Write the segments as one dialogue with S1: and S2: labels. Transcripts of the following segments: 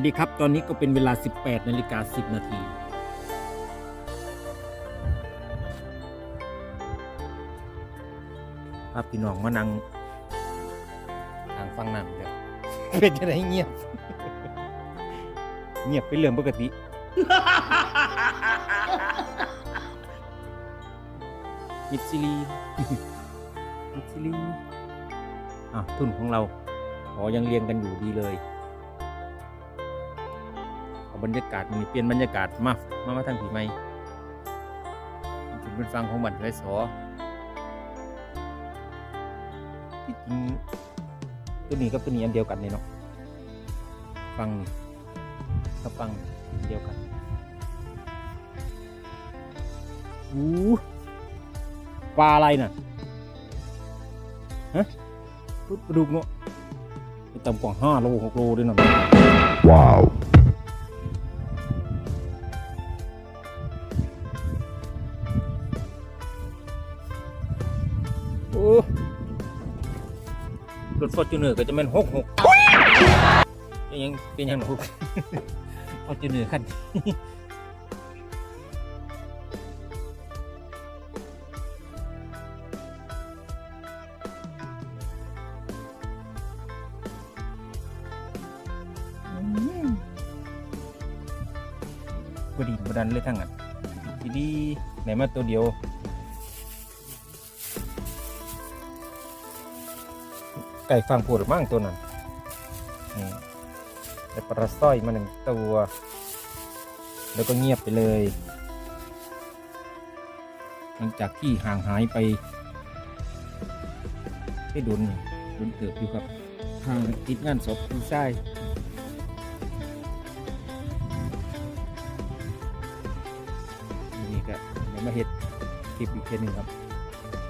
S1: สดีครับ ตอนนี้ก็เป็นเวลา 18นาฬิกา10 นาทีครับพี่น้องมานั่งทางฟังน้ำเดี๋ยวเป็นจะได้เงียบ เงียบเป็นเรื่องปกติ มิดซิลีมิดซิลีอะทุนของเราขอยังเรียงกันอยู่ดีเลยเอา บรรยากาศมันเปลี่ยนบรรยากาศมามามาทางผีไม่ถึงเป็นฟังของบัตรไรสอที่จริงตัวนี้กับตัวนี้อันเดียวกันเลยเนาะฟังนี่กับฟังเดียวกันอู้ปลาอะไรน่ะฮะปลาดุกเนาะไม่ต่ำกว่าห้าโลหกโลด้วยเนาะ โอ้รถฟอร์จูเนอร์ก็จะเป็นหกหกยังเป็นยังหกฟอร์จูเนอร์คันบดีบดันเลยทั้งนั้นดีดีไหนมาตัวเดียว ไก่ฟางผูดมั่งตัวนั้นนี่ได้ปลาสร้อยมาหนึ่งตัว แล้วก็เงียบไปเลย หลังจากที่ห่างหายไปได้ดุนดุนเติบอยู่ครับทางติดงานศพพี่ชายนี่ก็เดี๋ยวมาเห็ดคลิปอีกเทอหนึงครับ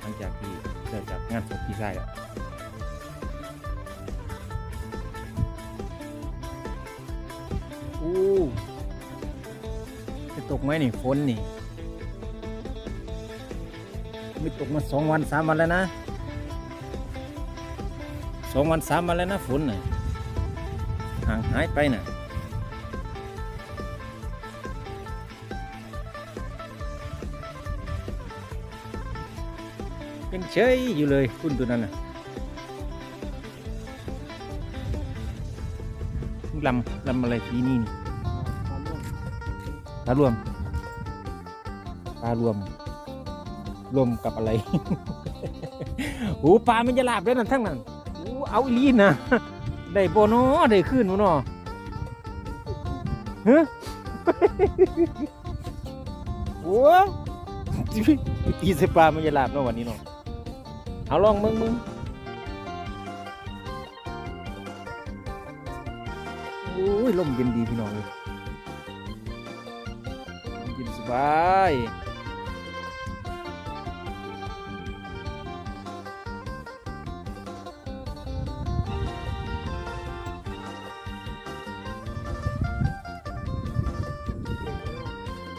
S1: หลังจากที่เกิดจากงานศพพี่ชายอะ จะตกไหมนี่ฝนนี่ ไม่ตกมาสองวันสามวันแล้วนะสองวันสามวันแล้วนะฝนน่ะห่างหายไปน่ะยังเฉยอยู่เลยคุณตัวนั้นน่ะ ลำลำอะไรทีนี่นี่ปลารวมปลารวม รวมกับอะไร โอ้ปลามันจะหลาบด้วนั่นทั้งนั้นโอ้เอาอีลีนนะได้โบนอได้ขึ้นโบเนอฮะโอ้ตีใส่ปลามันจะหลาบเนาะวันนี้เนาะเอาลองมึงมึง ยลมเย็นดีพี่น้องเลยเย็นสบาย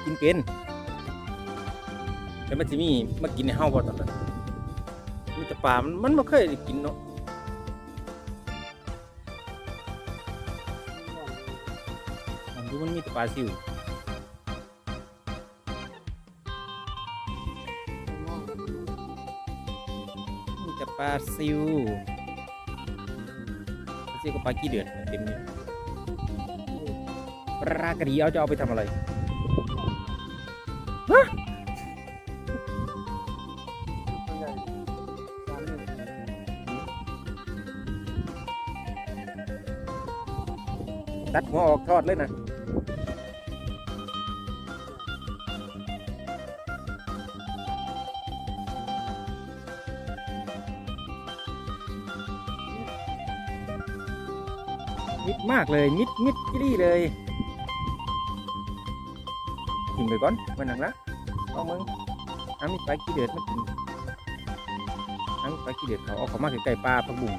S1: กินเป็นแต่มันจะมีมากินในห้าวบ่ตอนนั้นมีแต่ปลามันมันไม่เคยกินเนาะ อันนี้มันมีแต่ปลาซิวมีแต่ปลาซิวปลาซิวกับปลากี้เดือดเต็มเนี่ยปลากระดีเอาจะเอาไปทำอะไรตัดหัวออกทอดเลยนะ มิดมากเลย มิดมิดจี้เลยกินไปก่อนมันหนังละเอามึงน้ำมีปลาขี้เดือดมากินน้ำมีปลาขี้เดือดเขาเอาเขามาใกล้ๆปลาพักบุ้ง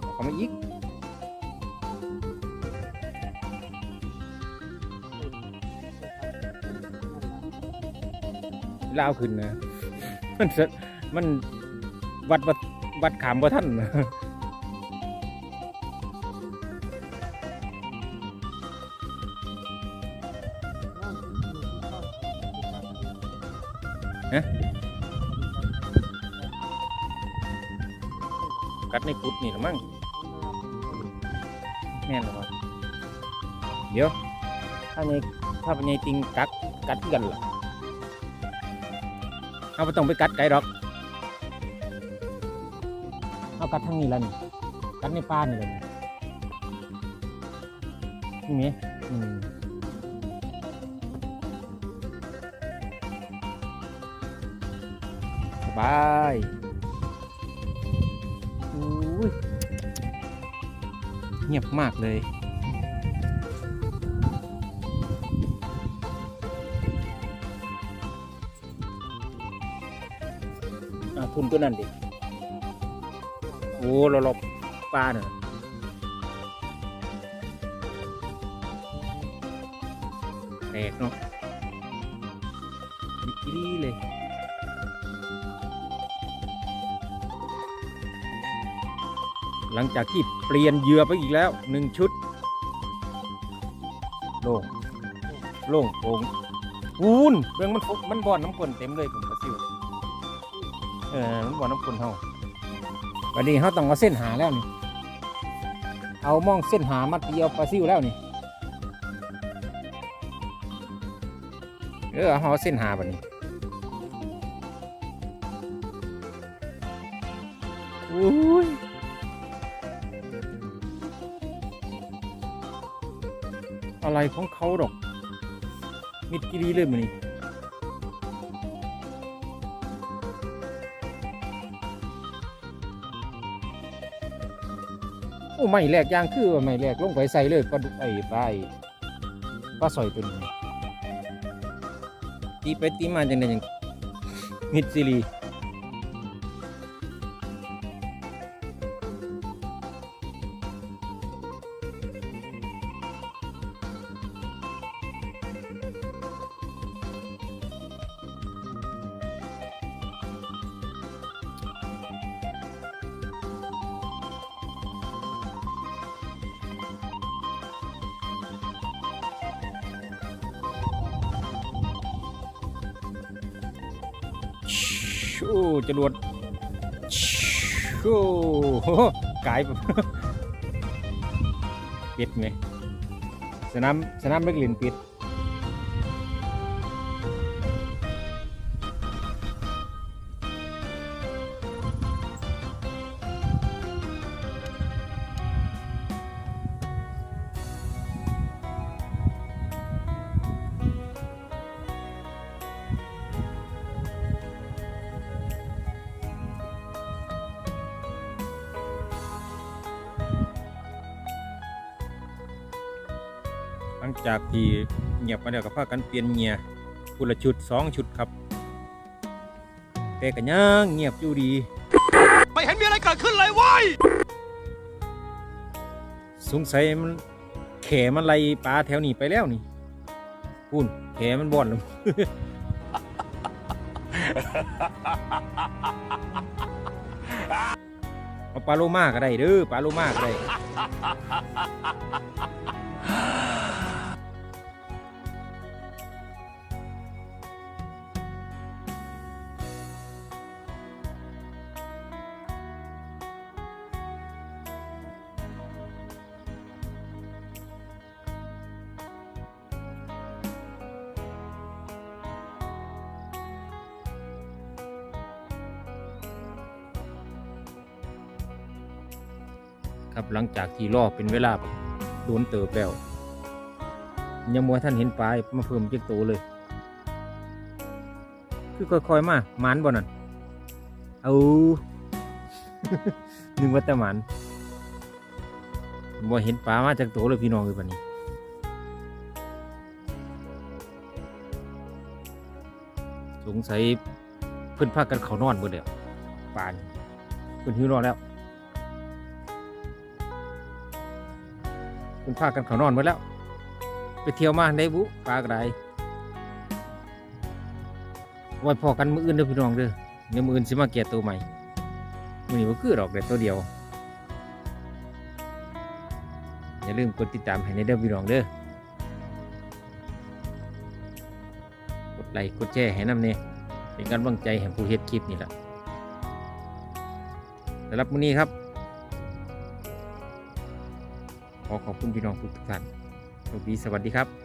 S1: เอาเขามาอีก ล่าขึ้นนะมันมันวัดวัดวัดขามบ่าท่านกัดในกุดนี่หรือมั้งแม่นหรอวะเดี๋ยว ถ้าในถ้าเป็นในจริงกัดกัดกันล่ะ เอาไปต้องไปกัดไกลดอก เอากัดทางนี้ละนี่กัดในป่านี่เละนี่นี่ไงอืมสบายอุ้ยเงียบมากเลย ทุนตัวนั้นดิโอ้เราเราปลาเนี่ยแตกเนาะดีเลยหลังจากที่เปลี่ยนเหยื่อไปอีกแล้วหนึ่งชุด โล่ง โล่งโป่งอูนเรื่องมันฟุกมันบอนน้ำฝนเต็มเลยผมกระซิว เออมันบ่อน้ำฝนเฮาวันนี้เขาต้องเอาเส้นหาแล้วนี่ เอามองเส้นหามาตีเอาปลาซิวแล้วนี่ เออเอาเส้นหาบัดนี้อุ้ยอะไรของเขาดอก มิดกิรีเลยมันนี่ อ้ไม่แหลกยางคือไม่แหลกลงไปใส่เลยปลาดุกไอ้ปลาไปลาสอยตัวนี้ตีไปตีมาจังไดจังมิดซิลี ชูจรวดชูโอ้โหกายแบบปิดไหมสนามสนามเล็กลินปิด จากที่เงียบมาแล้วก็พากันเปลี่ยนเงียคนละชุดสองชุดครับ แต่ก็ยังเงียบอยู่ดี
S2: ไม่เห็นมีอะไรเกิดขึ้นเลยเว้ย
S1: สงสัยมันแขมันไล่ปลาแถวนี้ไปแล้วนี่พูนแขมันบ่อนแล้วเอาปลาโลมาก็ได้เด้อปลาโลมาก็ได้ ครับหลังจากที่รอเป็นเวลาโดนเติบแล้วยังมัวท่านเห็นปลามาเพิ่มเจ็กโตเลย คือค่อยๆมาหมานบ่นั่นเอาหนึกว่าแต่หมานบ่เห็นปลามาจากโตเลยพี่น้องเลยปานนี้สงสัยเพิ่อนพากันเขานอนเบิดแล้วปานเพิ่นหิวนอนแล้ว คุณพากันเขานอนหมดแล้ว ไปเที่ยวมาได้บุปลากระไดไว้พอกันมืออื่นเด้อพี่น้องเด้อเดี๋ยวมืออื่นสิมาแก่ตัวใหม่มือนี้ก็คือดอกแต่ตัวเดียว อย่าลืมกดติดตามให้ในเด้อพี่น้องเด้อกดไลค์กดแชร์ให้น้ำเนี่ยเป็นกำลังใจแห่งผู้เฮ็ดคลิปนี่แหละสำหรับมื้อนี้ครับ ขอขอบคุณพี่น้องทุกท่านสวัสดีสวัสดีครับ